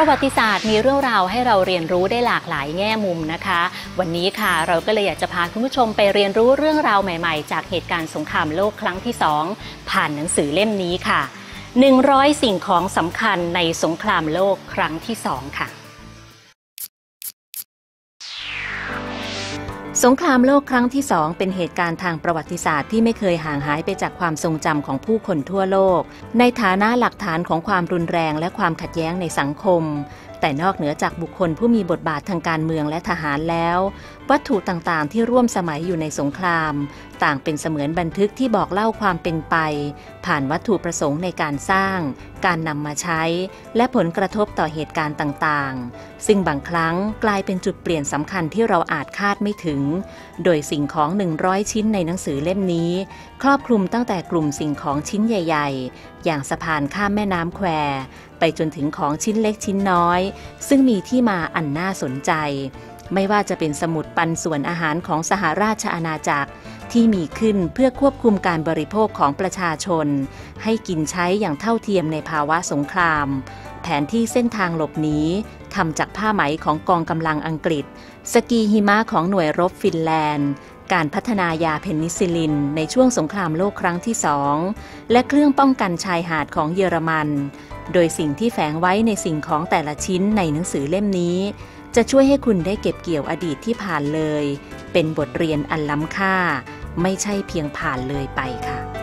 ประวัติศาสตร์มีเรื่องราวให้เราเรียนรู้ได้หลากหลายแง่มุมนะคะ วันนี้ค่ะเราก็เลยอยากจะพาคุณผู้ชมไปเรียนรู้เรื่องราวใหม่ๆ จากเหตุการณ์สงครามโลกครั้งที่ 2 ผ่านหนังสือเล่มนี้ค่ะ 100 สิ่งของสำคัญในสงครามโลกครั้งที่ 2 ค่ะ สงครามโลกครั้งที่สองเป็นเหตุการณ์ทางประวัติศาสตร์ที่ไม่เคยห่างหายไปจากความทรงจำของผู้คนทั่วโลก ในฐานะหลักฐานของความรุนแรงและความขัดแย้งในสังคม แต่นอกเหนือจากบุคคลผู้มีบทบาททางการเมืองและทหารแล้ว วัตถุต่างๆ ที่ร่วมสมัยอยู่ในสงคราม ต่างเป็นเสมือนบันทึกที่บอกเล่าความเป็นไป ผ่านวัตถุประสงค์ในการสร้าง การนำมาใช้ และผลกระทบต่อเหตุการณ์ต่างๆ ซึ่งบางครั้งกลายเป็นจุดเปลี่ยนสำคัญที่เราอาจคาดไม่ถึง โดยสิ่งของ 100 ชิ้นในหนังสือเล่มนี้ ครอบคลุมตั้งแต่กลุ่มสิ่งของชิ้นใหญ่ ๆ อย่างสะพานข้ามแม่น้ำแคว ไปจนถึงของชิ้นเล็กชิ้นน้อย ซึ่งมีที่มาอันน่าสนใจ ไม่ว่าจะเป็นสมุดปันส่วนอาหารของสหราชอาณาจักรที่มีขึ้นเพื่อควบคุมการบริโภคของประชาชน ให้กินใช้อย่างเท่าเทียมในภาวะสงคราม แผนที่เส้นทางหลบหนีทำจากผ้าไหมของกองกำลังอังกฤษ สกีหิมะของหน่วยรบฟินแลนด์ การพัฒนายาเพนิซิลินในช่วงสงครามโลกครั้งที่สองและเครื่องป้องกันชายหาดของเยอรมัน โดยสิ่งที่แฝงไว้ในสิ่งของแต่ละชิ้นในหนังสือเล่มนี้ จะช่วยให้คุณได้เก็บเกี่ยวอดีตที่ผ่านเลย เป็นบทเรียนอันล้ำค่า ไม่ใช่เพียงผ่านเลยไปค่ะ